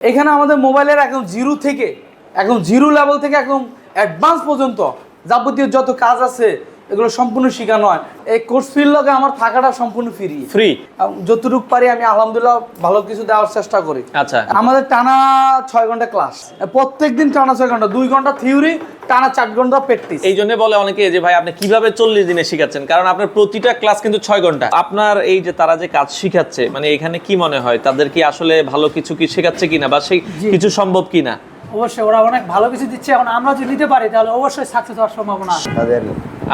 এখানে আমাদের মোবাইলের একদম জিরো থেকে একদম জিরো লেভেল থেকে একদম অ্যাডভান্স পর্যন্ত যাবতীয় যত কাজ আছে এগুলো সম্পূর্ণ শেখানো হয় এই কোর্স ফিল লগে আমার থাকাটা সম্পূর্ণ ফ্রি ফ্রি যতটুকু পারি আমি আলহামদুলিল্লাহ ভালো কিছু দেওয়ার চেষ্টা করি। আচ্ছা। আমাদের টানা ছয় ঘণ্টা ক্লাস প্রত্যেক দিন টানা ছয় ঘণ্টা। দুই ঘণ্টা থিওরি টানা চার ঘণ্টা প্র্যাকটিস এই জন্য বলে অনেকে যে ভাই আপনি কীভাবে চল্লিশ দিনে শিখাচ্ছেন? কারণ আপনার প্রতিটা ক্লাস কিন্তু ছয় ঘণ্টা। আপনার এই যে তারা যে কাজ শিখাচ্ছে মানে এখানে কি মনে হয়? তাদের কি আসলে ভালো কিছু কি শেখাচ্ছে কিনা? বা সেই কিছু সম্ভব কিনা? অবশ্যই ওরা অনেক ভালো কিছু দিচ্ছে। এখন আমরা যদি নিতে পারি তাহলে অবশ্যই সাকসেস হওয়ার সম্ভাবনা তাদের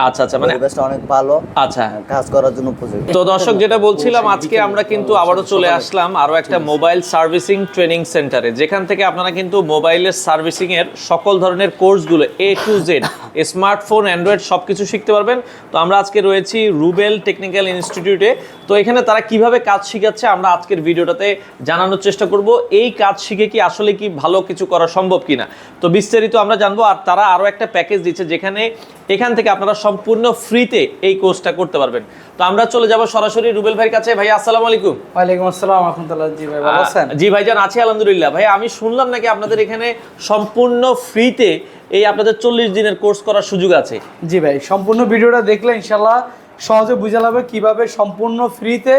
আচ্ছা আচ্ছা মানে পরিবেশটা অনেক ভালো। আচ্ছা। কাজ করার জন্য উপযোগী তো দর্শক যেটা বলছিলাম আজকে আমরা কিন্তু আবারও চলে আসলাম আরও একটা মোবাইল সার্ভিসিং ট্রেনিং সেন্টারে যেখান থেকে আপনারা কিন্তু মোবাইলের সার্ভিসিং এর সকল ধরনের কোর্সগুলো A to Z smartphone android সবকিছু শিখতে পারবেন। তো আমরা আজকে রয়েছি রুবেল টেকনিক্যাল ইনস্টিটিউটে। তো এখানে তারা কীভাবে কাজ শিখাচ্ছে আমরা আজকের ভিডিওটাতে জানানোর চেষ্টা করব। এই কাজ শিখে কি আসলে কি ভালো কিছু করা সম্ভব কিনা? তো বিস্তারিত আমরা জানব। আর তারা আরও একটা প্যাকেজ দিচ্ছে যেখানে এখান থেকে আপনারা সম্পূর্ণ ফ্রিতে এই কোর্সটা করতে পারবেন। তো আমরা চলে যাব সরাসরি রুবেল ভাইয়ের কাছে। ভাই আসসালামু আলাইকুম। ওয়ালাইকুম আসসালাম আহমদুল্লাহ জি ভাই ভালো আছেন? জি ভাইজান আছি আলহামদুলিল্লাহ। ভাই আমি শুনলাম নাকি আপনাদের এখানে সম্পূর্ণ ফ্রিতে এই আপনাদের চল্লিশ দিনের কোর্স করার সুযোগ আছে। জি ভাই সম্পূর্ণ ভিডিওটা দেখলে ইনশাল্লাহ সহজে বুঝে যাবে কীভাবে সম্পূর্ণ ফ্রিতে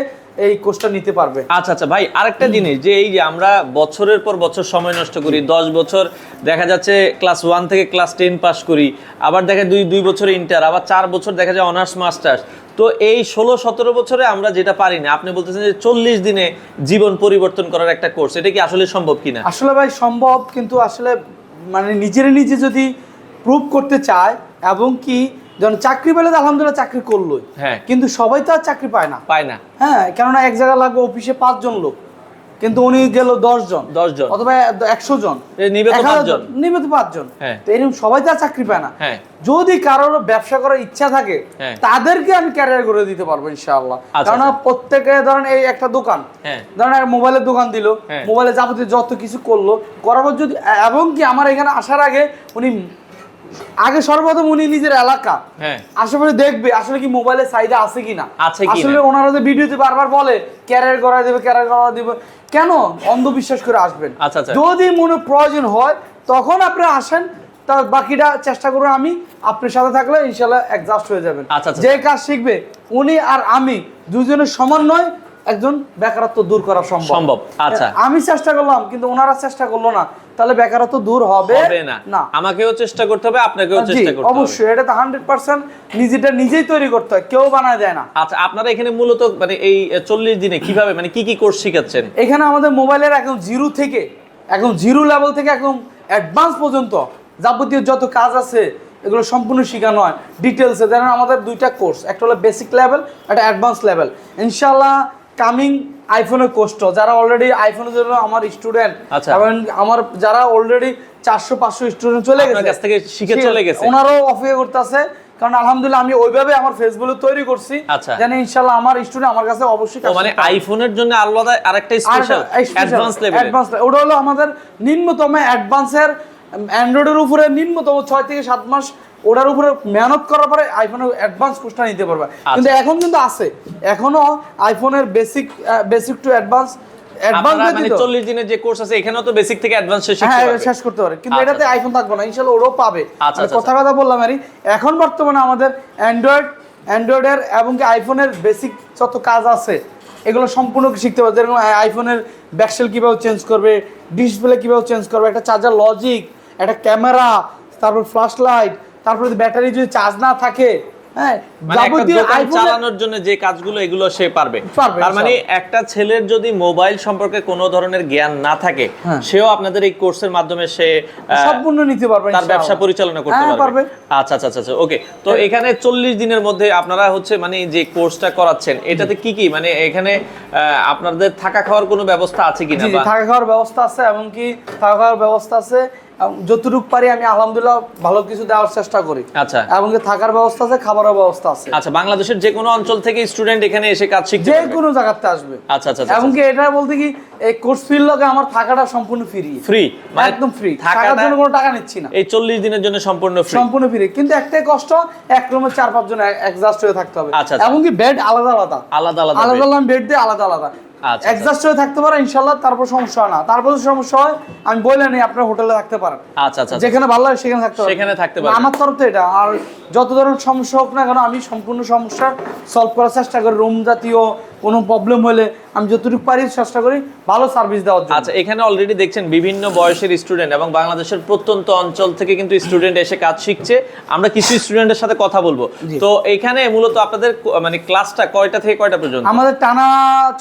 এই কোর্সটা নিতে পারবে। আচ্ছা আচ্ছা ভাই আরেকটা জিনিস যে এই যে আমরা বছরের পর বছর সময় নষ্ট করি দশ বছর দেখা যাচ্ছে ক্লাস ওয়ান থেকে ক্লাস টেন পাস করি আবার দেখা যায় দুই দুই বছর ইন্টার আবার চার বছর দেখা যায় অনার্স মাস্টার্স। তো এই ষোলো সতেরো বছরে আমরা যেটা পারি না আপনি বলতেছেন যে চল্লিশ দিনে জীবন পরিবর্তন করার একটা কোর্স এটা কি আসলে সম্ভব কিনা? আসলে ভাই সম্ভব কিন্তু আসলে মানে নিজের নিজে যদি প্রুভ করতে চায় এবং কি যেমন চাকরি পেলে তো আলহামদুলিল্লাহ চাকরি করলোই। হ্যাঁ। কিন্তু সবাই তো আর চাকরি পায় না। পায় না। হ্যাঁ কেননা এক জায়গায় লাগবে অফিসে পাঁচজন লোক। কিন্তু উনি গেল দশ জন দশ জন অথবা একশো জন। নিবে তো পাঁচজন। তো হ্যাঁ। তো এরকম সবাই তো আর চাকরি পায় না। হ্যাঁ। যদি কারোর ব্যবসা করার ইচ্ছা থাকে হ্যাঁ। তাদেরকে আমি ক্যারিয়ার করে দিতে পারব ইনশাআল্লাহ। আচ্ছা, কারণ আচ্ছা। প্রত্যেকে ধরেন এই একটা দোকান। ধরেন মোবাইলের দোকান দিল। মোবাইলে যাবতীয় যত কিছু করল করার পর যদি এবং কি আমার এখানে আসার আগে উনি আগে সর্বপ্রথম উনি নিজের এলাকা। হ্যাঁ। আশেপাশে দেখবে আসলে কি মোবাইলের চাহিদা আছে কিনা? আসলে ওনারা যে ভিডিওতে বারবার বলে ক্যারিয়ার করা দেবে ক্যারিয়ার করা দেবে। কেন? অন্ধবিশ্বাস করে আসবেন। আচ্ছা, আচ্ছা। যদি মনে প্রয়োজন হয় তখন আপনি আসেন তার বাকিটা চেষ্টা করুন আমি আপনার সাথে থাকলে ইনশাল্লাহ অ্যাডজাস্ট হয়ে যাবেন। আচ্ছা। যে কাজ শিখবে উনি আর আমি দুজনের সমন্বয় একজন বেকারত্ব দূর করা সম্ভব। সম্ভব, আচ্ছা। আমি চেষ্টা করলাম কিন্তু ওনারা চেষ্টা করল না। তাহলে বেকারত্ব দূর হবে না। আমাকেও চেষ্টা করতে হবে আপনাকেও চেষ্টা করতে হবে। অবশ্যই এটা তো হান্ড্রেড পার্সেন্ট নিজেটা নিজেই তৈরি করতে হয় কেউ বানায় দেয় না। আচ্ছা আপনারা এখানে মূলত মানে এই চল্লিশ দিনে কীভাবে মানে কি কি কোর্স শিখাচ্ছেন? এখানে আমাদের মোবাইলের একদম জিরো থেকে একদম জিরো লেভেল থেকে একদম অ্যাডভান্স পর্যন্ত যাবতীয় যত কাজ আছে এগুলো সম্পূর্ণ শেখানো হয়। ডিটেলসে যেমন আমাদের দুইটা কোর্স একটা হলো বেসিক লেভেল একটা অ্যাডভান্স লেভেল ইনশাল্লাহ কামিং আইফোনের কোর্সটা যারা অলরেডি আইফোনের জন্য আমার স্টুডেন্ট আচ্ছা। এবং আমার যারা অলরেডি চারশো পাঁচশো স্টুডেন্ট চলে গেছে কাছ থেকে শিখে চলে গেছে। ওনারাও অপেক্ষা করতেছে কারণ আলহামদুলিল্লাহ আমি ওইভাবে আমার ফেসবুকে তৈরি করছি আচ্ছা। জানি ইনশাল্লাহ আমার স্টুডেন্ট আমার কাছে অবশ্যই মানে। আইফোনের জন্য আলাদা আরেকটা স্পেশাল অ্যাডভান্স লেভেল অ্যাডভান্স ওটা হলো আমাদের নিম্নতম অ্যাডভান্সের অ্যান্ড্রয়েডের উপরে নিম্নতম ছয় থেকে সাত মাস ওটার উপরে মেহনত করার পরে আইফোনের অ্যাডভান্স কোর্সটা নিতে পারবে। কিন্তু এখন কিন্তু আছে। এখনও আইফোনের basic basic to advance advance মানে চল্লিশ দিনের যে কোর্স আছে এখানেও তো বেসিক থেকে অ্যাডভান্স শিখতে পারবে। শেষ করতে পারে। কিন্তু আচ্ছা, এটাতে আচ্ছা। আইফোন থাকবে না। ইনশাল্লাহ ওরাও পাবে। আচ্ছা, আচ্ছা, কথা কথা বললাম আরই এখন বর্তমানে আমাদের অ্যান্ড্রয়েড অ্যান্ড্রয়েডের এবং কি আইফোনের বেসিক যত কাজ আছে এগুলো সম্পূর্ণ শিখতে পারবে? যেরকম আইফোনের ব্যাকসেল কীভাবে চেঞ্জ করবে ডিসপ্লে কীভাবে চেঞ্জ করবে একটা চার্জার লজিক একটা ক্যামেরা তারপর ফ্ল্যাশ লাইট তারপর ব্যাটারি যদি চার্জ না থাকে হ্যাঁ মানে একটা যাবতীয় দোকান আইফোনের চালানোর জন্য যে কাজগুলো এগুলো সে পারবে। পারবে, তার মানে একটা ছেলের যদি মোবাইল সম্পর্কে কোনো ধরনের জ্ঞান না থাকে হ্যাঁ। সেও আপনাদের এই কোর্সের মাধ্যমে সে সম্পূর্ণ নিতে পারবে তার ব্যবসা পরিচালনা করতে হ্যাঁ, পারবে। আচ্ছা আচ্ছা আচ্ছা ওকে তো এখানে চল্লিশ দিনের মধ্যে আপনারা হচ্ছে মানে যে কোর্সটা করাচ্ছেন এটাতে কি কি? মানে এখানে আপনাদের থাকা খাওয়ার কোনো ব্যবস্থা আছে কিনা জি জি থাকা খাওয়ার ব্যবস্থা আছে এমনকি থাকা খাওয়ার ব্যবস্থা আছে যতটুকু পারি আমি আলহামদুলিল্লাহ ভালো কিছু দেওয়ার চেষ্টা করি। আচ্ছা। এবং থাকার ব্যবস্থা আছে খাবারের ব্যবস্থা আছে। আচ্ছা বাংলাদেশের যে কোনো অঞ্চল থেকে স্টুডেন্ট এখানে এসে কাজ শিখতে যে কোনো জায়গাতে আসবে। আচ্ছা আচ্ছা আচ্ছা এবং কি এটা বলতে কি এই কোর্স ফিল লগে আমার থাকাটা সম্পূর্ণ ফ্রি ফ্রি একদম ফ্রি থাকার জন্য কোনো টাকা নিচ্ছি না। এই চল্লিশ দিনের জন্য সম্পূর্ণ ফ্রি সম্পূর্ণ ফ্রি কিন্তু একটাই কষ্ট এক রুমে চার পাঁচ জন অ্যাডজাস্ট হয়ে থাকতে হবে। আচ্ছা, আচ্ছা। এবং কি বেড আলাদা আলাদা। আলাদা আলাদা আলাদা বেড দিয়ে আলাদা আলাদা। আচ্ছা। অ্যাডজাস্ট হয়ে থাকতে পারে ইনশাল্লাহ তারপর সমস্যা হয় না। তারপর যদি সমস্যা হয় আমি বলে নেই আপনার হোটেলে থাকতে পারেন। আচ্ছা আচ্ছা আচ্ছা। যেখানে ভালো লাগে সেখানে থাকতে পারেন। সেখানে থাকতে পারেন আমার তরফ থেকে এটা আর যত ধরনের সমস্যা হোক না কেন আমি সম্পূর্ণ সমস্যা সলভ করার চেষ্টা করি। রুম জাতীয় কোনো প্রবলেম হলে আমি যতটুকু পারি চেষ্টা করি ভালো সার্ভিস দেওয়ার জন্য। আচ্ছা এখানে অলরেডি দেখছেন বিভিন্ন বয়সের স্টুডেন্ট এবং বাংলাদেশের প্রত্যন্ত অঞ্চল থেকে কিন্তু স্টুডেন্ট এসে কাজ শিখছে। আমরা কিছু স্টুডেন্টের সাথে কথা বলব। তো এখানে মূলত আপনাদের মানে ক্লাসটা কয়টা থেকে কয়টা পর্যন্ত? আমাদের টানা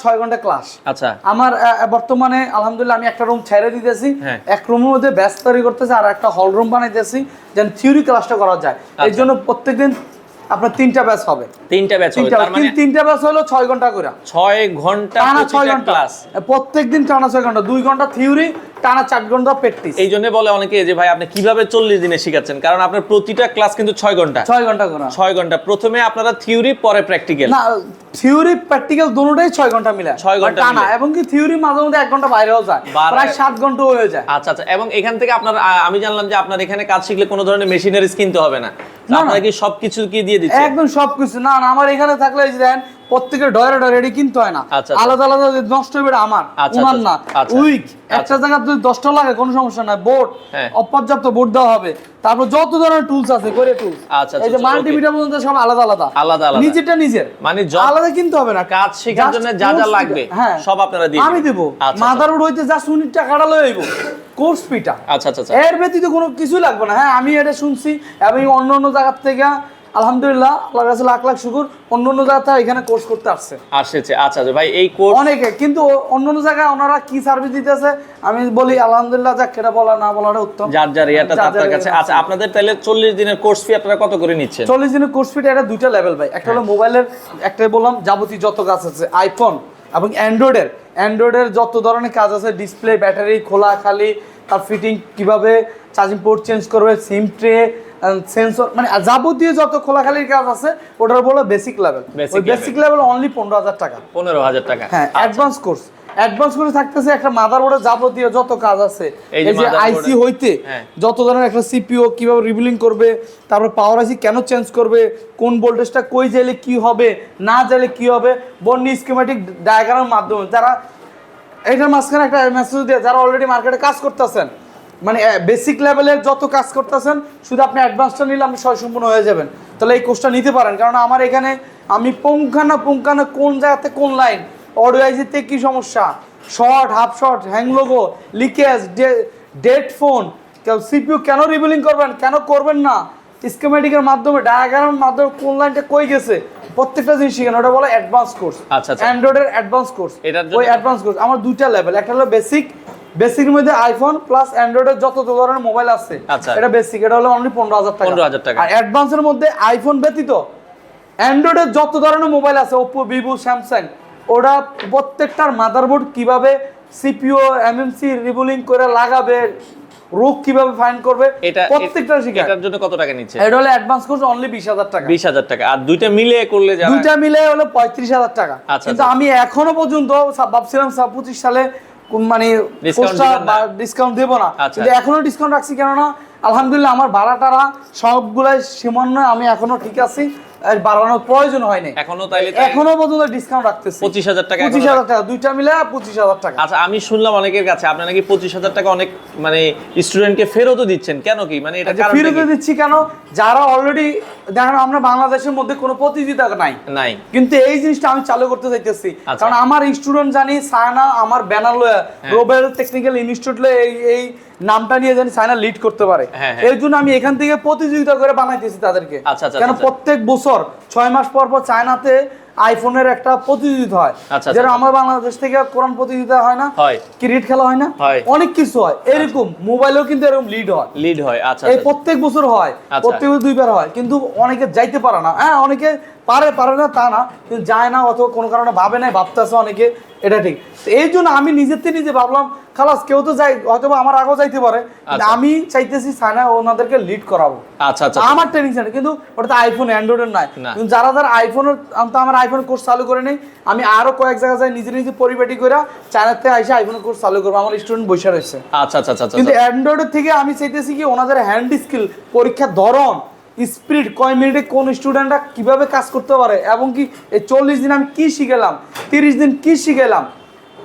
ছয় ঘণ্টা ক্লাস আচ্ছা। আমার বর্তমানে আলহামদুলিল্লাহ আমি একটা রুম ছেড়ে দিতেছি। হ্যাঁ। এক রুমের মধ্যে ব্যাচ তৈরি করতেছি আর একটা হল রুম বানাইতেছি যেন থিওরি ক্লাসটা করা যায়। এর আচ্ছা। জন্য প্রত্যেকদিন আপনার তিনটা ব্যাচ হবে। তিনটা ব্যাচ হবে তিনটা তার মানে তিনটা ব্যাচ হলো ছয় ঘণ্টা করে ছয় ঘণ্টা টানা ছয় ঘণ্টা। ক্লাস প্রত্যেকদিন টানা ছয় ঘণ্টা। দুই ঘণ্টা থিওরি টানা চার ঘণ্টা প্র্যাকটিস এই জন্য বলে অনেকে যে ভাই আপনি কীভাবে চল্লিশ দিনে শিখাচ্ছেন? কারণ আপনার প্রতিটা ক্লাস কিন্তু ছয় ঘণ্টা। ছয় ঘণ্টা করে। ছয় ঘণ্টা। প্রথমে আপনারা থিওরি পরে প্র্যাকটিক্যাল না থিওরি প্র্যাকটিক্যাল ছয় ঘণ্টা মিলে। ছয় ঘণ্টা টানা এবং কি থিওরি মাঝে মধ্যে এক ঘণ্টা বাইরেও যায়। প্রায় সাত ঘণ্টা হয়ে যায়। আচ্ছা আচ্ছা। এবং এখান থেকে আপনার আমি জানলাম যে আপনার এখানে কাজ শিখলে কোনো ধরনের মেশিনারিজ কিনতে হবে না। আপনারা কি সবকিছু কি দিয়ে দিচ্ছে? একদম সবকিছু। না না আমার এখানে থাকলে এই যে প্রত্যেকের ডয়ারে ডয়ারে রেডি কিনতে হয় না। আচ্ছা, আচ্ছা। আলাদা আলাদা যে নষ্ট হবে আমার উনার না। আচ্ছা, আচ্ছা। উইক একটা জায়গা যদি দশটা লাগে কোনো সমস্যা নাই। বোর্ড হ্যাঁ। অপর্যাপ্ত বোর্ড দেওয়া হবে। তারপর যত ধরনের টুলস আছে করে টুলস আচ্ছা, এই যে মাল্টিমিটার পর্যন্ত সব আলাদা আলাদা। আলাদা আলাদা। নিজেরটা নিজের। মানে আলাদা কিনতে হবে না। কাজ শেখার জন্য যা যা লাগবে হ্যাঁ। সব আপনারা দিয়ে আমি দিবেন। দেবো। মাদারবোর্ড হইতে উনিশ টাকাটা লয়ে আইবো। কোর্স ফিটা আচ্ছা আচ্ছা এর ব্যতীত কোনো কিছু লাগবে না। হ্যাঁ আমি এটা শুনছি এবং অন্য অন্য জায়গার থেকে আলহামদুলিল্লাহ আল্লাহর কাছে লাখ লাখ শুকুর। অন্য অন্য জায়গা এখানে কোর্স করতে আসছে। আসছে আচ্ছা আচ্ছা ভাই এই কোর্স অনেকে কিন্তু অন্য অন্য জায়গায় ওনারা কি সার্ভিস দিতেছে আমি বলি আলহামদুলিল্লাহ যাক এটা বলা না বলাটা উত্তম। যার যার ইয়াটা আপনার কাছে। আচ্ছা আপনাদের তাহলে চল্লিশ দিনের কোর্স ফি আপনারা কত করে নিচ্ছেন? চল্লিশ দিনের কোর্স ফিট এটা দুইটা লেভেল ভাই। একটা হলো মোবাইলের একটা বললাম যাবতীয় যত কাজ আছে আইফোন এবং অ্যান্ড্রয়েডের অ্যান্ড্রয়েডের যত ধরনের কাজ আছে ডিসপ্লে ব্যাটারি খোলা খালি তার ফিটিং কীভাবে চার্জিং পোর্ট চেঞ্জ করবে সিম ট্রে সেন্সর মানে যাবতীয় যত খোলাখালির কাজ আছে ওটার বলে বেসিক লেভেল ওই বেসিক লেভেল অনলি পনেরো হাজার টাকা। পনেরো হাজার টাকা। হ্যাঁ অ্যাডভান্স কোর্স অ্যাডভান্স করে থাকতেছে একটা মাদারবোর্ডের যাবতীয় যত কাজ আছে এই যে আইসি হইতে হ্যাঁ। যত ধরনের একটা সিপিও কীভাবে রিবিলিং করবে তারপর পাওয়ার আইসি কেন চেঞ্জ করবে কোন ভোল্টেজটা কই যাইলে কি হবে না যাইলে কি হবে বন্নি স্কিমেটিক ডায়াগ্রামের মাধ্যমে যারা এটার মাঝখানে একটা মেসেজ দিয়ে যারা অলরেডি মার্কেটে কাজ করতেছেন মানে বেসিক লেভেলের যত কাজ করতেছেন শুধু আপনি অ্যাডভান্সটা নিলে আপনি সম্পূর্ণ হয়ে যাবেন। তাহলে এই কোর্সটা নিতে পারেন। কারণ আমার এখানে আমি পুঙ্খানা পুঙ্খানা কোন জায়গাতে কোন লাইন অডিও আইজিতে কি সমস্যা? Short half short hang logo leakage dead phone কেউ সিপিইউ কেন রিবিলিং করবেন? কেন করবেন না? স্কিমেটিকের মাধ্যমে ডায়াগ্রামের মাধ্যমে কোন লাইনটা কই গেছে? প্রত্যেকটা জিনিস শিখেন। ওটা বলে অ্যাডভান্স কোর্স আচ্ছা, আচ্ছা। অ্যান্ড্রয়েডের অ্যাডভান্স কোর্স ওই অ্যাডভান্স কোর্স আমার দুইটা লেভেল একটা হলো বেসিক বেসিকের মধ্যে আইফোন প্লাস অ্যান্ড্রয়েডের যত ধরনের মোবাইল আছে আচ্ছা। এটা বেসিক এটা হলো অনলি পনেরো হাজার টাকা 15,000 টাকা। আর অ্যাডভান্সের মধ্যে আইফোন ব্যতীত অ্যান্ড্রয়েডের যত ধরনের মোবাইল আছে ওপো ভিভো স্যামসাং ওরা প্রত্যেকটার মাদারবোর্ড কীভাবে সিপিও এমএমসি রিবুলিং করে লাগাবে রোগ কীভাবে ফাইন্ড করবে এটা প্রত্যেকটা শিখে এটার জন্য কত টাকা নিচ্ছে এটা হলো অ্যাডভান্স কোর্স অনলি বিশ হাজার টাকা বিশ হাজার টাকা আর দুইটা মিলে করলে যারা দুইটা মিলে হলো পঁয়ত্রিশ হাজার টাকা আচ্ছা, কিন্তু আচ্ছা। আমি এখনও পর্যন্ত ভাবছিলাম সব পঁচিশ সালে কোন- মানে? ডিসকাউন্ট দেবো না আচ্ছা। কিন্তু এখনও ডিসকাউন্ট রাখছি কেননা আলহামদুলিল্লাহ আমার ভাড়া টাড়া সবগুলাই সীমান্য আমি এখনও ঠিক আছি বাড়ানোর প্রয়োজন এখনও তাইলে এখনও পর্যন্ত ডিসকাউন্ট রাখতেছি। পঁচিশ হাজার টাকা পঁচিশ হাজার টাকা দুইটা মিলে পঁচিশ হাজার টাকা। আচ্ছা আমি শুনলাম অনেকের কাছে আপনি নাকি পঁচিশ হাজার টাকা অনেক মানে স্টুডেন্টকে ফেরতও দিচ্ছেন। কেন কি? মানে এটা যে কারণটা ফিরতে কি? দিচ্ছি কেন? যারা অলরেডি দেখেন আমরা বাংলাদেশের মধ্যে কোনো প্রতিযোগিতা নাই। নাই। কিন্তু এই জিনিসটা আমি চালু করতে চাইতেছি। আচ্ছা। কারণ আমার স্টুডেন্ট জানি সায়না আমার ব্যানার লয়ে হ্যাঁ। গ্লোবাল টেকনিক্যাল ইনস্টিটিউট এই এই নামটা নিয়ে জানি সায়না লিড করতে পারে হ্যাঁ, হ্যাঁ। এর জন্য আমি এখান থেকে প্রতিযোগিতা করে বানাইতেছি তাদেরকে আচ্ছা, আচ্ছা, কেন আচ্ছা। প্রত্যেক বছর ছয় মাস পর পর চায়নাতে আইফোনের একটা প্রতিযোগিতা হয় যেটা। আমার বাংলাদেশ থেকে কোরআন প্রতিযোগিতা হয় না ক্রিকেট খেলা হয় না অনেক কিছু হয় এরকম মোবাইলেও কিন্তু এরকম লিড হয় লিড হয় আচ্ছা এই। প্রত্যেক বছর হয়। প্রত্যেক বছর দুইবার হয় কিন্তু অনেকে যাইতে পারে না হ্যাঁ অনেকে পারে পারে না তা না। কিন্তু যায় না অথবা কোনো কারণে ভাবে না ভাবতেছে অনেকে এটা ঠিক। এই জন্য আমি নিজের থেকে নিজে ভাবলাম খালাস কেউ তো যাই হয়তো আমার আগেও যাইতে পারে আচ্ছা। আমি চাইতেছি সানা ওনাদেরকে লিড করাবো। আচ্ছা আচ্ছা। আমার ট্রেনিং সেন্টার কিন্তু ওটা তো আইফোন অ্যান্ড্রয়েডের নাই। কিন্তু যারা যারা আইফোনের তো আমার আইফোন কোর্স চালু করে নেই আমি আরও কয়েক জায়গায় যাই নিজে নিজে পরিপাটি করে চায়নার থেকে আইসে আইফোনের কোর্স চালু করব আমার স্টুডেন্ট বসে রয়েছে। আচ্ছা আচ্ছা আচ্ছা আচ্ছা কিন্তু অ্যান্ড্রয়েডের থেকে আমি চাইতেছি কি ওনাদের হ্যান্ড স্কিল পরীক্ষার ধরন স্পিড কয় মিনিটে কোন স্টুডেন্টরা কীভাবে কাজ করতে পারে এবং কি এই চল্লিশ দিন আমি কি শিখেলাম তিরিশ দিন কি শিখেলাম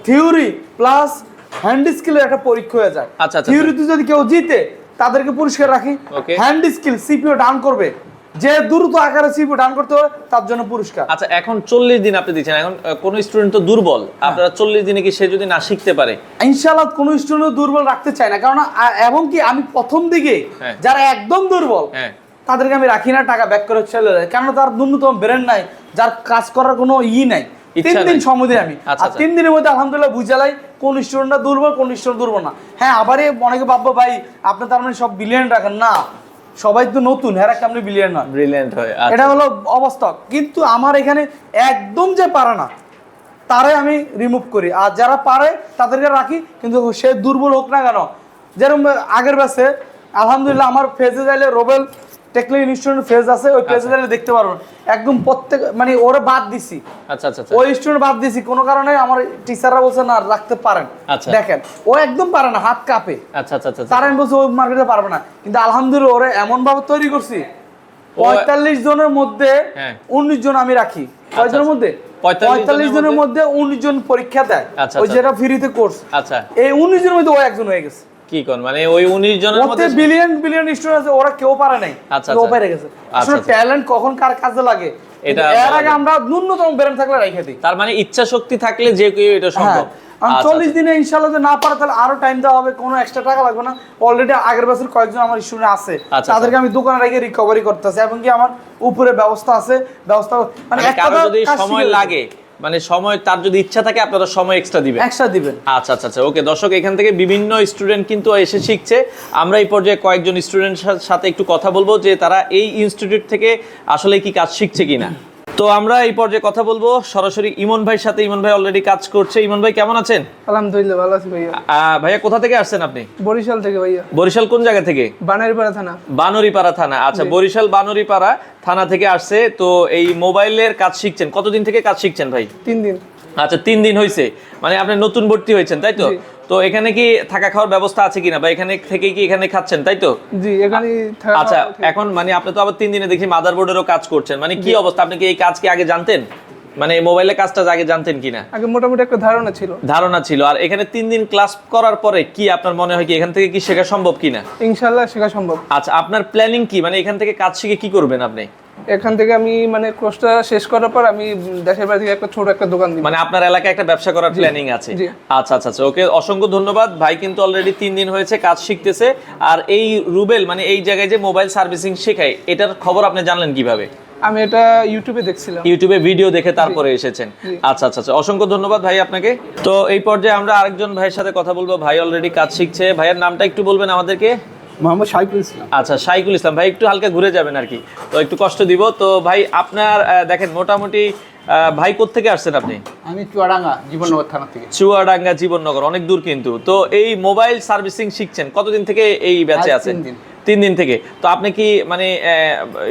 থিওরি প্লাস হ্যান্ড স্কিলের একটা পরীক্ষা হয়ে যায়। আচ্ছা, আচ্ছা, থিওরিতে যদি কেউ জিতে তাদেরকে পুরস্কার রাখি হ্যান্ড স্কিল সিপিও ডাউন করবে। যে দ্রুত আকারে সিপিও ডাউন করতে হবে তার জন্য পুরস্কার। আচ্ছা এখন চল্লিশ দিন আপনি দিচ্ছেন এখন কোন স্টুডেন্ট তো দুর্বল হ্যাঁ। আপনারা চল্লিশ দিনে কি সে যদি না শিখতে পারে? ইনশাল্লাহ কোন স্টুডেন্ট দুর্বল রাখতে চায় না কারণ এবং কি আমি প্রথম দিকে হ্যাঁ। যারা একদম দুর্বল হ্যাঁ। তাদেরকে আমি রাখি না টাকা ব্যাক করে চলে যায়। কারণ তার ন্যূনতম ব্রেন নাই যার কাজ করার কোনো ই নাই। তিন দিন সময় দিই আমি। আচ্ছা, আর আচ্ছা। তিন দিনের মধ্যে আলহামদুলিল্লাহ বুঝালাই কোন স্টুডেন্টটা দুর্বল কোন স্টুডেন্ট দুর্বল না। হ্যাঁ আবারই অনেকে ভাববো ভাই আপনি তার মানে সব বিলিয়ন রাখেন। না সবাই তো নতুন। হ্যাঁ কেমনি বিলিয়ন না ব্রিলিয়েন্ট হয় আচ্ছা। এটা হলো অবস্থা। কিন্তু আমার এখানে একদম যে পারে না তারাই আমি রিমুভ করি। আর যারা পারে তাদেরকে রাখি। কিন্তু সে দুর্বল হোক না কেন যেরকম আগের ব্যাচে আলহামদুলিল্লাহ আমার ফেজে যাইলে রোবেল ফেজ আছে ওই ফেজে যাইলে দেখতে পারবেন। একদম প্রত্যেক মানে ওরা বাদ দিছি। আচ্ছা আচ্ছা আচ্ছা। ওই স্টুডেন্ট বাদ দিছি কোনো কারণে আমার টিচাররা বলছে না রাখতে পারেন। আচ্ছা। দেখেন ও একদম পারে না হাত কাঁপে। আচ্ছা আচ্ছা আচ্ছা তার আমি বলছি ওই মার্কেটে পারবে না। কিন্তু আলহামদুলিল্লাহ ওরা এমন ভাবে তৈরি করছি পঁয়তাল্লিশ জনের মধ্যে হ্যাঁ। উনিশ জন আমি রাখি। কয়জনের মধ্যে? পঁয়তাল্লিশ জনের মধ্যে? উনিশ জন পরীক্ষা দেয়। আচ্ছা, ওই আচ্ছা। যেটা ফ্রিতে কোর্স আচ্ছা। এই উনিশ জনের মধ্যে ও একজন হয়ে গেছে। কি কোন? মানে ওই উনিশ জনের মধ্যে বিলিয়ন বিলিয়ন স্টুডেন্ট আছে ওরা কেউ পারে নাই। আচ্ছা, ও আচ্ছা। পেরে গেছে। আচ্ছা, আসলে। ট্যালেন্ট কখন কার কাজে লাগে? এটা এর আগে আমরা ন্যূনতম ব্রেন থাকলে রেখে দিই। তার মানে ইচ্ছা শক্তি থাকলে যে কেউ এটা হ্যাঁ। সম্ভব। চল্লিশ দিনে ইনশাল্লাহ না পারে তাহলে আরও টাইম দেওয়া হবে কোনো এক্সট্রা টাকা লাগবে না। অলরেডি আগের বছর কয়েকজন আমার স্টুডেন্ট আছে। তাদেরকে আমি দোকানে রেখে রিকভারি করতেছি এবং কি আমার উপরে ব্যবস্থা আছে। ব্যবস্থা মানে যদি সময় লাগে মানে সময় তার যদি ইচ্ছা থাকে আপনারা সময় এক্সট্রা দিবেন। এক্সট্রা দিবেন। আচ্ছা আচ্ছা আচ্ছা। ওকে দর্শক এখান থেকে বিভিন্ন স্টুডেন্ট কিন্তু এসে শিখছে। আমরা এই পর্যায়ে কয়েকজন স্টুডেন্টের সাথে একটু কথা বলব যে তারা এই ইনস্টিটিউট থেকে আসলে কি কাজ শিখছে কিনা। তো আমরা এই পর্যায়ে কথা বলব। সরাসরি ইমন ভাইয়ের সাথে। ইমন ভাই অলরেডি কাজ করছে। ইমন ভাই কেমন আছেন? আলহামদুলিল্লাহ ভালো আছি ভাইয়া। ভাইয়া কোথা থেকে আসছেন আপনি? বরিশাল থেকে ভাইয়া। বরিশাল কোন জায়গা থেকে? বানারীপাড়া থানা। বানরিপাড়া থানা। আচ্ছা বরিশাল বানরিপাড়া থানা থেকে আসছে। তো এই মোবাইলের কাজ শিখছেন। কতদিন থেকে কাজ শিখছেন ভাই? তিন দিন। আচ্ছা তিন দিন হয়েছে মানে আপনি নতুন ভর্তি হয়েছেন তাই তো। তো এখানে কি থাকা খাওয়ার ব্যবস্থা আছে কিনা? বা এখানে থেকে কি এখানে খাচ্ছেন তাই তো? জি এখানে আচ্ছা এখন মানে আপনি তো আবার তিন দিনে দেখি মাদারবোর্ডেরও কাজ করছেন। মানে কি অবস্থা? আপনি কি এই কাজ কি আগে জানতেন? মানে মোবাইলের কাজটা আগে জানতেন কিনা? আগে মোটামুটি একটা ধারণা ছিল। ধারণা ছিল। আর এখানে তিন দিন ক্লাস করার পরে কি আপনার মনে হয় কি এখান থেকে কি শেখা সম্ভব কিনা? ইনশাল্লাহ শেখা সম্ভব। আচ্ছা আপনার প্ল্যানিং কি? মানে এখান থেকে কাজ শিখে কি করবেন আপনি? এখান থেকে আমি মানে কোর্সটা শেষ করার পর আমি দেশের বাড়ি থেকে একটা ছোট একটা দোকান দিব। মানে আপনার এলাকায় একটা ব্যবসা করার প্ল্যানিং আছে। আচ্ছা আচ্ছা আচ্ছা ওকে অসংখ্য ধন্যবাদ। ভাই কিন্তু অলরেডি তিন দিন হয়েছে কাজ শিখতেছে। আর এই রুবেল মানে এই জায়গায় যে মোবাইল সার্ভিসিং শেখায় এটার খবর আপনি জানলেন কীভাবে? আমি এটা ইউটিউবে দেখছিলাম। ইউটিউবে ভিডিও দেখে তারপরে এসেছেন। আচ্ছা আচ্ছা আচ্ছা অসংখ্য ধন্যবাদ ভাই আপনাকে। তো এই পর্যায়ে আমরা আরেকজন ভাইয়ের সাথে কথা বলব। ভাই অলরেডি কাজ শিখছে। ভাইয়ের নামটা একটু বলবেন আমাদেরকে? মোহাম্মদ সাইকুল ইসলাম। আচ্ছা সাইকুল ইসলাম। ভাই একটু হালকা ঘুরে যাবেন আর কি। তো একটু কষ্ট দিব। তো ভাই আপনার দেখেন মোটামুটি আহ, ভাই কোত্থেকে আসছেন আপনি? আমি চুয়াডাঙ্গা জীবননগর থানা থেকে। চুয়াডাঙ্গা জীবননগর অনেক দূর কিন্তু। তো এই মোবাইল সার্ভিসিং শিখছেন। কতদিন থেকে এই ব্যাচে আছেন? তিন দিন। থেকে। তো আপনি কি মানে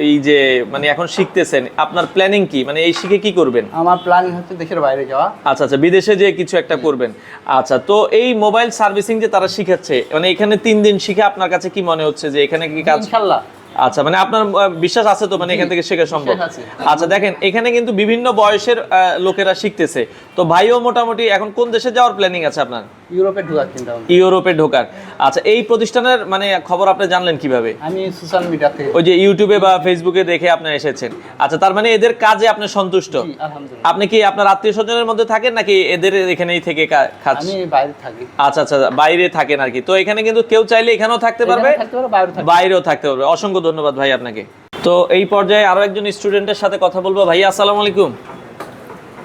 এই যে মানে এখন শিখতেছেন আপনার প্ল্যানিং কি? মানে এই শিখে কি করবেন? আমার প্ল্যান হচ্ছে দেশের বাইরে যাওয়া। আচ্ছা আচ্ছা বিদেশে যে কিছু একটা করবেন। আচ্ছা তো এই মোবাইল সার্ভিসিং যে তারা শিখাচ্ছে মানে এখানে তিন দিন শিখে আপনার কাছে কি মনে হচ্ছে যে এখানে কি কাজ? ইনশাল্লাহ আচ্ছা মানে আপনার বিশ্বাস আছে তো মানে এখান থেকে শেখা সম্ভব? আচ্ছা দেখেন এখানে কিন্তু বিভিন্ন বয়সের লোকেরা শিখতেছে। তো ভাইও মোটামুটি এখন কোন দেশে যাওয়ার প্ল্যানিং আছে আপনার? ইউরোপে ঢোকার চিন্তা। ইউরোপে ঢোকার। আচ্ছা এই প্রতিষ্ঠানের মানে খবর আপনি জানলেন কীভাবে? আমি সোশ্যাল ওই যে ইউটিউবে বা ফেসবুকে দেখে আপনি এসেছেন। আচ্ছা তার মানে এদের কাজে আপনি সন্তুষ্ট? আপনি কি আপনার আত্মীয় স্বজনের মধ্যে থাকেন নাকি এদের এখানেই থেকে কা- খাচ্ছেন আমি বাইরে থাকি। আচ্ছা আচ্ছা বাইরে থাকেন আর কি। তো এখানে কিন্তু কেউ চাইলে এখানেও থাকতে পারবে? বাইরেও থাকতে পারবে। অসংখ্য ধন্যবাদ ভাই আপনাকে। তো এই পর্যায়ে আরও একজন স্টুডেন্টের সাথে কথা বলব। ভাই আসসালামু আলাইকুম।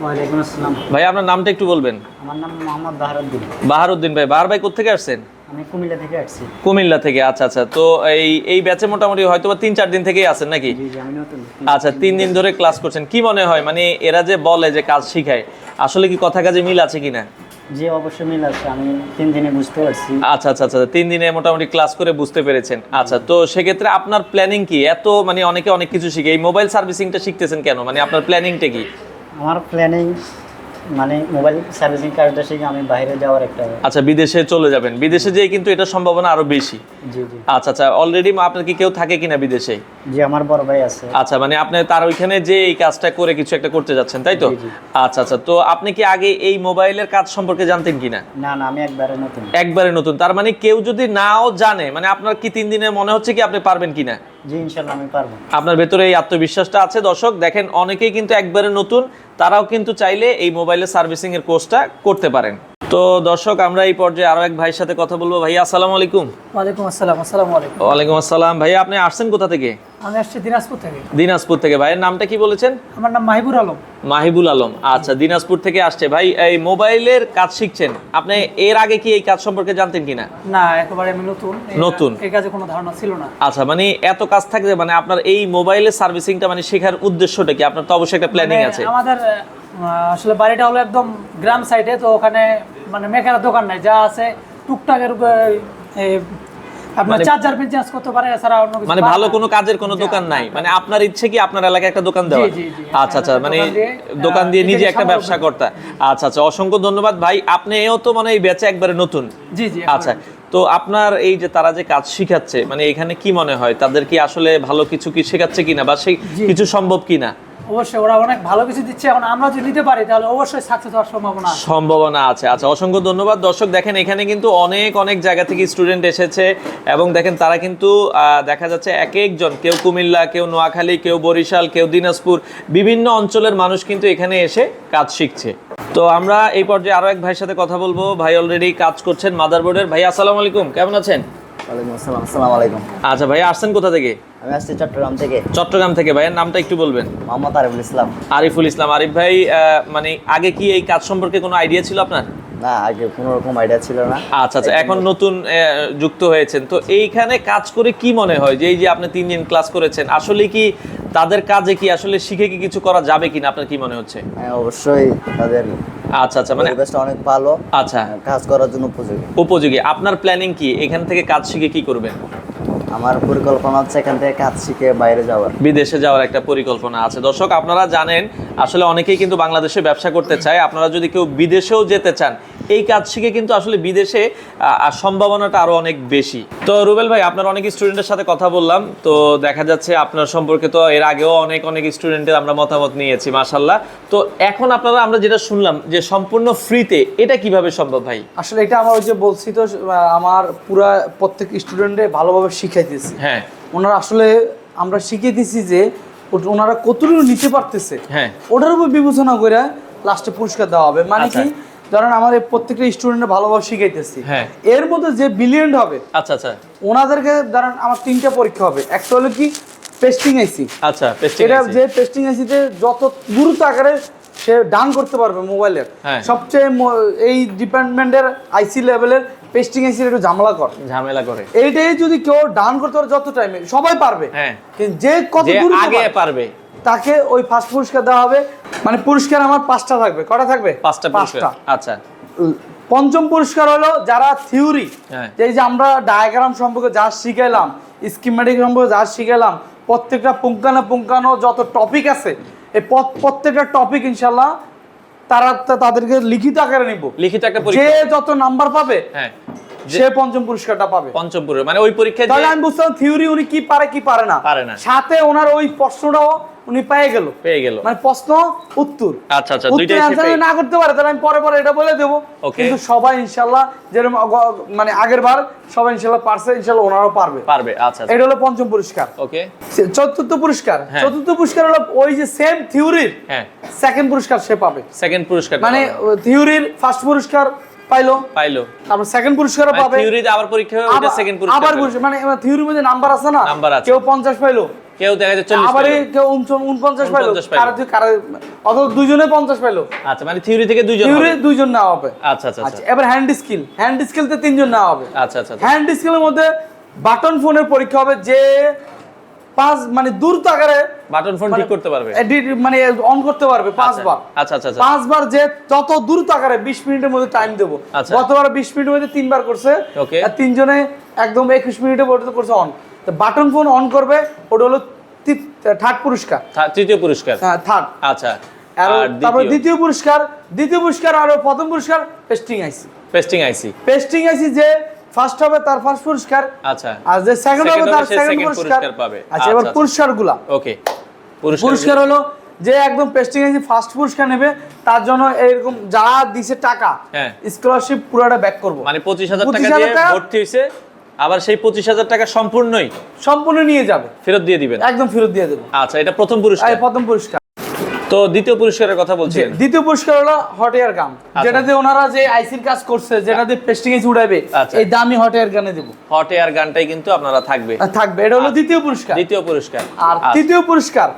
ওয়ালাইকুম আসসালাম। ভাই আপনার নামটা একটু বলবেন। আমার নাম মোহাম্মদ বাহারুদ্দিন। বাহারুদ্দিন ভাই বাহার ভাই কোথেকে আসছেন? আমি কুমিল্লা থেকে আসছি। কুমিল্লা থেকে আচ্ছা আচ্ছা। তো এই এই ব্যাচে মোটামুটি হয়তো তিন চার দিন থেকেই আছেন নাকি? আচ্ছা তিন দিন ধরে ক্লাস করছেন। কি মনে হয়? মানে এরা যে বলে যে কাজ শিখায় আসলে কি কথা কাজে মিল আছে কিনা? যে অবশ্যই মিল আছে। আমি তিন দিনে বুঝতে পারছি। আচ্ছা আচ্ছা আচ্ছা। তিন দিনে মোটামুটি ক্লাস করে বুঝতে পেরেছেন। আচ্ছা তো সেক্ষেত্রে আপনার প্ল্যানিং কি? এত মানে অনেকে অনেক কিছু শিখে। এই মোবাইল সার্ভিসিংটা শিখতেছেন কেন? মানে আপনার প্ল্যানিংটা কি? আমার প্ল্যানিং মানে মোবাইল সার্ভিসিং কাজটা শিখে আমি বাইরে যাওয়ার একটা আচ্ছা বিদেশে চলে যাবেন। বিদেশে যেয়ে কিন্তু এটা সম্ভাবনা আরও বেশি। জি জি। আচ্ছা আচ্ছা অলরেডি আপনার কি কেউ থাকে কিনা বিদেশে? জি আমার বড় ভাই আছে। আচ্ছা মানে আপনি তার ওইখানে যে এই কাজটা করে কিছু একটা করতে যাচ্ছেন তাই তো। আচ্ছা আচ্ছা তো আপনি কি আগে এই মোবাইলের কাজ সম্পর্কে জানতেন কিনা? না না আমি একবারে নতুন। একবারে নতুন। তার মানে কেউ যদি নাও জানে মানে আপনার কি তিন দিনে মনে হচ্ছে কি আপনি পারবেন কিনা? আপনার ভেতরে এই আত্মবিশ্বাসটা আছে। দর্শক, দেখেন, অনেকেই কিন্তু একবারে নতুন, তারাও কিন্তু চাইলে এই মোবাইলের সার্ভিসিং এর কোর্সটা করতে পারেন। তো দর্শক আমরা এই পর্যায়ে আরও এক ভাইয়ের সাথে কথা বলব। ভাইয়া আসসালামু আলাইকুম। ওয়ালাইকুম আসসালাম আসসালামু আলাইকুম। ওয়ালাইকুম আসসালাম। ভাইয়া আপনি আসছেন কোথা থেকে? আমি আসছি দিনাজপুর থেকে। দিনাজপুর থেকে। ভাইয়ের নামটা কি বলেছেন? আমার নাম মাহিবুর আলম। মাহিবুল আলম। আচ্ছা দিনাজপুর থেকে আসছে। ভাই এই মোবাইলের কাজ শিখছেন। আপনি এর আগে কি এই কাজ সম্পর্কে জানতেন কিনা? না একেবারে আমি নতুন। নতুন। এই কাজে কোনো ধারণা ছিল না। আচ্ছা মানে এত কাজ থাকলে মানে আপনার এই মোবাইলের সার্ভিসিংটা মানে শেখার উদ্দেশ্যটা কি? আপনার তো অবশ্যই একটা প্ল্যানিং মানে আছে। আমাদের আসলে বাড়িটা হলো একদম গ্রাম সাইডে তো ওখানে মানে মেকারের দোকান নাই যা আছে টুকটাকের আপনার চার্জার পিন চেঞ্জ করতে পারে এছাড়া অন্য কিছু মানে ভালো কোনো কাজের কোনো দোকান নাই। মানে আপনার ইচ্ছে কি আপনার এলাকায় একটা দোকান দেওয়া জি। আচ্ছা আচ্ছা মানে দোকান দিয়ে, নিজে একটা ব্যবসা। করতে আচ্ছা আচ্ছা অসংখ্য ধন্যবাদ। ভাই আপনিও তো মানে এই ব্যাচে একবারে নতুন। জি জি আচ্ছা তো আপনার এই যে তারা যে কাজ শিখাচ্ছে মানে এখানে কি মনে হয়? তাদের কি আসলে ভালো কিছু কি শেখাচ্ছে কিনা? বা সেই কিছু সম্ভব কিনা? অবশ্যই, ওরা অনেক ভালো কিছু দিচ্ছে। এখন আমরা যদি নিতে পারি, তাহলে অবশ্যই সাকসেস হওয়ার সম্ভাবনা। সম্ভাবনা আছে। আচ্ছা অসংখ্য ধন্যবাদ। দর্শক, দেখেন, এখানে কিন্তু অনেক অনেক জায়গা থেকে স্টুডেন্ট এসেছে এবং দেখেন, তারা কিন্তু দেখা যাচ্ছে এক একজন, কেউ কুমিল্লা, কেউ নোয়াখালী, কেউ বরিশাল, কেউ দিনাজপুর, বিভিন্ন অঞ্চলের মানুষ কিন্তু এখানে এসে কাজ শিখছে। তো আমরা এই পর্যায়ে আরও এক ভাইয়ের সাথে কথা বলব। ভাই অলরেডি কাজ করছেন মাদারবোর্ডের। ভাই, আসসালামু আলাইকুম। কেমন আছেন? ওয়ালাইকুম আসসালাম। আসসালামু আলাইকুম। আচ্ছা ভাই আসছেন কোথা থেকে? আমি আসছি চট্টগ্রাম থেকে। চট্টগ্রাম থেকে। ভাইয়ের নামটা একটু বলবেন। মোহাম্মদ আরিফুল ইসলাম। আরিফুল ইসলাম। আরিফ ভাই মানে আগে কি এই কাজ সম্পর্কে কোনো আইডিয়া ছিল আপনার? না আগে কোনো রকম আইডিয়া ছিল না। আচ্ছা আচ্ছা এখন নতুন যুক্ত হয়েছেন। তো এইখানে কাজ করে কি মনে হয়? যে এই যে আপনি তিন দিন ক্লাস করেছেন আসলে কি তাদের কাজে কি আসলে শিখে কি কিছু করা যাবে কিনা? আপনার কি মনে হচ্ছে? হ্যাঁ অবশ্যই তাদের আচ্ছা আচ্ছা মানে পরিবেশটা অনেক ভালো। আচ্ছা। কাজ করার জন্য উপযোগী। উপযোগী। আপনার প্ল্যানিং কি? এখান থেকে কাজ শিখে কি করবেন? আমার পরিকল্পনা হচ্ছে এখান থেকে কাজ শিখে বাইরে যাওয়ার। বিদেশে যাওয়ার একটা পরিকল্পনা আছে। দর্শক আপনারা জানেন আসলে অনেকেই কিন্তু বাংলাদেশে ব্যবসা করতে চায়। আপনারা যদি কেউ বিদেশেও যেতে চান এই কাজ শিখে কিন্তু আসলে বিদেশে সম্ভাবনাটা আরও অনেক বেশি। তো রুবেল ভাই আপনার অনেক স্টুডেন্টের সাথে কথা বললাম তো দেখা যাচ্ছে আপনার সম্পর্কে তো এর আগেও অনেক অনেক স্টুডেন্টের আমরা মতামত নিয়েছি মাসাল্লাহ তো এখন আপনারা আমরা যেটা শুনলাম যে সম্পূর্ণ ফ্রিতে এটা কীভাবে সম্ভব ভাই? আসলে এটা আমার ওই যে বলছি তো আমার পুরা প্রত্যেক স্টুডেন্টে ভালোভাবে শিখাইতেছি। হ্যাঁ। ওনারা আসলে আমরা শিখিয়ে দিছি যে ওনারা কতটুকু নিতে পারতেছে। হ্যাঁ। ওটার উপর বিবেচনা করে লাস্টে পুরস্কার দেওয়া হবে। মানে আচ্ছা। কি ধরেন আমার এই প্রত্যেকটা স্টুডেন্ট ভালোভাবে শিখাইতেছি। হ্যাঁ। এর মধ্যে যে বিলিয়ন হবে আচ্ছা আচ্ছা। ওনাদেরকে ধরেন আমার তিনটা পরীক্ষা হবে। একটা হলো কি পেস্টিং আইসি আচ্ছা পেস্টিং এটা যে পেস্টিং আইসিতে যত দ্রুত আকারে সে ডান করতে পারবে মোবাইলের হ্যাঁ। সবচেয়ে এই ডিপার্টমেন্টের আইসি লেভেলের পেস্টিং আইসি একটু ঝামেলা করে। ঝামেলা করে। এইটাই যদি কেউ ডান করতে পারে যত টাইমে সবাই পারবে। হ্যাঁ। যে কত আগে পারবে। তাকে ওই ফার্স্ট পুরস্কার দেওয়া হবে। মানে পুরস্কার আমার পাঁচটা থাকবে। কটা থাকবে? পাঁচটা পুরস্কার। আচ্ছা। পঞ্চম পুরস্কার হলো যারা থিওরি হ্যাঁ। এই যে আমরা ডায়াগ্রাম সম্পর্কে যা শিখাইলাম স্কিমেটিক সম্পর্কে যা শিখাইলাম প্রত্যেকটা পুঙ্খানো পুঙ্খানো যত টপিক আছে এই প্রত্যেকটা টপিক ইনশাল্লাহ তারা তাদেরকে লিখিত আকারে নিব। লিখিত একটা যে যত নাম্বার পাবে হ্যাঁ। সে পঞ্চম পুরস্কারটা পাবে। পঞ্চম পুরো মানে ওই পরীক্ষায় তাহলে আমি বুঝতাম থিওরি উনি কি পারে কি পারে না। পারে না। সাথে ওনার ওই প্রশ্নটাও উনি পেয়ে গেল। পেয়ে গেল। মানে প্রশ্ন উত্তর। আচ্ছা আচ্ছা দুইটাই সে পেয়ে- না করতে পারে তাহলে আমি পরে পরে এটা বলে দেবো। কিন্তু সবাই ইনশাল্লাহ যেরকম মানে আগের বার সবাই ইনশাল্লাহ পারছে ইনশাল্লাহ ওনারাও পারবে। পারবে আচ্ছা এটা হলো পঞ্চম পুরস্কার। ওকে চতুর্থ পুরস্কার। হ্যাঁ। চতুর্থ পুরস্কার হলো ওই যে সেম থিওরির হ্যাঁ। সেকেন্ড পুরস্কার সে পাবে। সেকেন্ড পুরস্কার মানে থিওরির ফার্স্ট পুরস্কার পাইলো? পাইলো। তারপর সেকেন্ড পুরস্কারও পাবে। থিওরিতে আবার পরীক্ষা হবে ওটা আবার- সেকেন্ড আবার পুরস্কার পুরস্কার মানে থিওরির মধ্যে নাম্বার আছে না? নাম্বার আছে। কেউ পঞ্চাশ পাইলো। কেউ দেখা যাচ্ছে 40 আবার কেউ উনচ- উনপঞ্চাশ পাইলো। 49 পাইলো। কারও তুই- কারও অত দুজনে পঞ্চাশ পাইলো। আচ্ছা মানে থিওরি থেকে দুইজন থিওরি। দুইজন নেওয়া হবে। আচ্ছা আচ্ছা আচ্ছা আচ্ছা। এবার হ্যান্ড স্কিল হ্যান্ড স্কিলতে তিনজন নেওয়া হবে। আচ্ছা আচ্ছা আচ্ছা। হ্যান্ড স্কিলের মধ্যে বাটন ফোনের পরীক্ষা হবে যে পাঁচ মানে দ্রুত আকারে বাটন ফোন ঠিক করতে পারবে। মানে অন করতে পারবে পাঁচবার। আচ্ছা আচ্ছা আচ্ছা পাঁচবার যে তত দ্রুত আকারে বিশ মিনিটের মধ্যে টাইম দেবো। আচ্ছা। গতবার বিশ মিনিটের মধ্যে তিনবার করছে। আর তিনজনে একদম একুশ মিনিটে পর্যন্ত করছে অন তো বাটন ফোন অন করবে ওটা হলো থার্ড পুরস্কার। তৃতীয় পুরস্কার। হ্যাঁ থার্ড আচ্ছা। তারপর দ্বিতীয়? দ্বিতীয় পুরস্কার দ্বিতীয় পুরস্কার আর প্রথম পুরস্কার pasting IC pasting IC pasting IC যে ফার্স্ট হবে তার ফার্স্ট পুরস্কার। আচ্ছা। আর যে সেকেন্ড হবে তার সেকেন্ড পুরস্কার। পাবে। আচ্ছা এবার আচ্ছা, আচ্ছা। ওকে পুরস্কার হলো যে একদম পেস্টিং এসে ফার্স্ট পুরস্কার নেবে তার জন্য এরকম যা দিছে টাকা হ্যাঁ। স্কলারশিপ পুরোটা ব্যাক করব। মানে পঁচিশ হাজার টাকা দিয়ে ভর্তি হয়েছে আবার সেই পঁচিশ হাজার টাকা সম্পূর্ণই সম্পূর্ণ নিয়ে যাবে। ফেরত দিয়ে দিবেন। একদম ফেরত দিয়ে দেবো। আচ্ছা এটা প্রথম পুরস্কার। এই প্রথম পুরস্কার। তো দ্বিতীয় পুরস্কারের কথা বলছিলেন দ্বিতীয় পুরস্কার হলো হট এয়ার গান আচ্ছা। যেটাতে ওনারা যে আইসির কাজ করছে যেটাতে পেস্টিং এসে উড়াবে আচ্ছা। এই দামি হট এয়ার গানে দেবো। হট এয়ার গানটাই কিন্তু আপনারা থাকবে। থাকবে। এটা হলো দ্বিতীয় পুরস্কার। দ্বিতীয় পুরস্কার। আর আচ্ছা। তৃতীয় পুরস্কার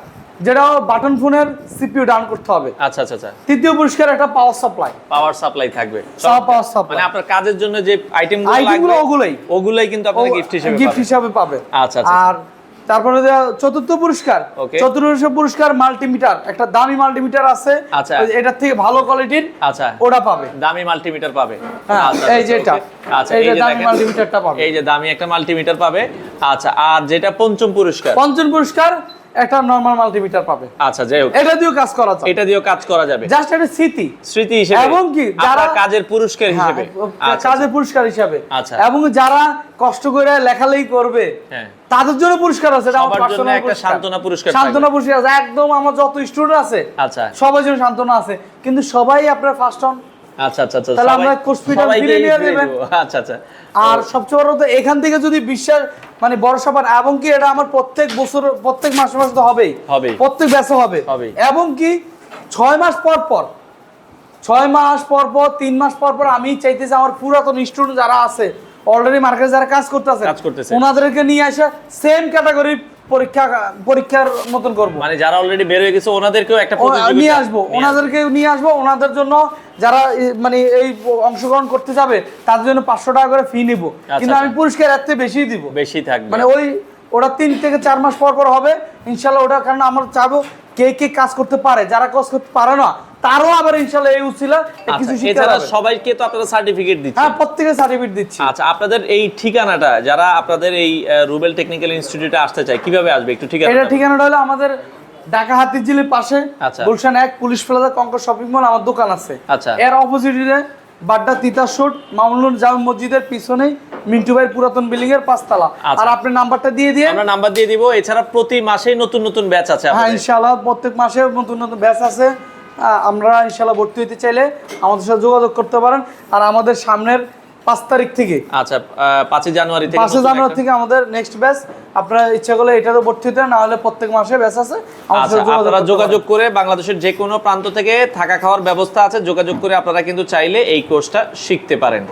যেটা বাটন ফোনের সিপিইউ ডাউন করতে হবে। আচ্ছা আচ্ছা আচ্ছা। তৃতীয় পুরস্কার একটা পাওয়ার সাপ্লাই পাওয়ার সাপ্লাই থাকবে। পাওয়ার সাপ্লাই মানে আপনার কাজের জন্য যে আইটেম আইটেমগুলো ওগুলোই। ওগুলাই কিন্তু আপনারা গিফট হিসেবে গিফট। হিসাবে পাবে। আচ্ছা, আচ্ছা, আর তারপরে চতুর্থ পুরস্কার চতুর্থ পুরস্কার মাল্টিমিটার একটা দামি মাল্টিমিটার আছে। আচ্ছা। এটার থেকে ভালো কোয়ালিটির আচ্ছা। ওটা পাবে। দামি মাল্টিমিটার পাবে। হ্যাঁ, আচ্ছা, এই যে আচ্ছা, এটা। আচ্ছা এই যে দামি মাল্টিমিটারটা পাবে। এই যে দামি একটা মাল্টিমিটার পাবে। আচ্ছা আর যেটা পঞ্চম পুরস্কার? পঞ্চম পুরস্কার একটা নরমাল মাল্টিমিটার পাবে। আচ্ছা যাই হোক। এটা দিয়েও কাজ করা যায় এটা দিয়েও কাজ করা যাবে। জাস্ট একটা স্মৃতি। স্মৃতি হিসেবে। এবং কি যারা- কাজের পুরস্কার হ্যাঁ, হিসেবে। আচ্ছা, কাজের পুরস্কার হিসাবে। আচ্ছা। এবং যারা কষ্ট করে লেখালেখি করবে হ্যাঁ। তাদের জন্য পুরস্কার আছে এটা আমার জন্য একটা পুরস্কার। পুরস্কার সান্ত্বনা পুরস্কার আছে একদম আমার যত স্টুডেন্ট আছে আচ্ছা সবার জন্য সান্ত্বনা আছে কিন্তু সবাই আপনার ফার্স্ট হন আচ্ছা আচ্ছা আচ্ছা তাহলে আমরা course fee টা সবাইকে ফিরিয়ে নিয়ে দেবেন। আচ্ছা আচ্ছা আর সবচেয়ে বড় তো এখান থেকে যদি বিশ্বাস মানে ভরসা পান এবং কি এটা আমার প্রত্যেক বছর প্রত্যেক মাসে মাসে তো হবেই হবেই। প্রত্যেক ব্যাচে হবে হবেই। এবং কি ছয় মাস পর পর ছয় মাস পর পর তিন মাস পর পর আমি চাইতেছি আমার পুরাতন স্টুডেন্ট যারা আছে অলরেডি মার্কেটে যারা কাজ করতেছে কাজ করতেছে। ওনাদেরকে নিয়ে আসে সেম ক্যাটাগরি পরীক্ষা পরীক্ষার মতন করব। মানে যারা অলরেডি বের হয়ে গেছে ওনাদেরকেও একটা নিয়ে আসব ওনাদেরকে নিয়ে আসব ওনাদের জন্য যারা মানে এই অংশগ্রহণ করতে যাবে তাদের জন্য পাঁচশো টাকা করে ফি নিব। কিন্তু আমি পুরস্কার এর থেকে বেশি দিব। বেশি থাকবে। মানে ওই ওটা তিন থেকে চার মাস পর পর হবে ইনশাল্লাহ ওটা কারণ আমরা চাবো কে কে কাজ করতে পারে। যারা কাজ করতে পারে না তারও আবার এই উচিলা কিছু আচ্ছা, এছাড়া সবাইকে তো আপনারা সার্টিফিকেট দিচ্ছেন হ্যাঁ প্রত্যেকে সার্টিফিকেট দিচ্ছি আচ্ছা আপনাদের এই ঠিকানাটা যারা আপনাদের এই রুবেল টেকনিক্যাল ইনস্টিটিউটে আসতে চায় কীভাবে আসবে একটু ঠিকানা এটা ঠিকানাটা হলো আমাদের ঢাকা হাতিঝিলের পাশে আচ্ছা। গুলশান এক police plaza Concord shopping mall আমার দোকান আছে আচ্ছা। এর অপোজিটে বাড্ডা জামে মসজিদের পিছনেই মিন্টু ভাইয়ের পুরাতন বিল্ডিং এর পাঁচতলা আচ্ছা। আর আপনি নাম্বারটা দিয়ে দিয়ে আমরা নাম্বার দিয়ে দিব এছাড়া প্রতি মাসেই নতুন নতুন ব্যাচ আছে হ্যাঁ। ইনশাআল্লাহ প্রত্যেক মাসে নতুন নতুন ব্যাচ আছে আমরা ইনশাল্লাহ ভর্তি হইতে চাইলে আমাদের সাথে যোগাযোগ করতে পারেন আর আমাদের সামনের পাঁচ তারিখ থেকে। আচ্ছা পাঁচই জানুয়ারি থেকে পাঁচই জানুয়ারি থেকে আমাদের নেক্সট ব্যাচ আপনারা ইচ্ছা করলে এটারও ভর্তি হতে না হলে প্রত্যেক মাসে ব্যাচ আছে। আচ্ছা আপনারা যোগাযোগ করে বাংলাদেশের যে কোনো প্রান্ত থেকে থাকা খাওয়ার ব্যবস্থা আছে যোগাযোগ করে আপনারা কিন্তু চাইলে এই কোর্সটা শিখতে পারেন।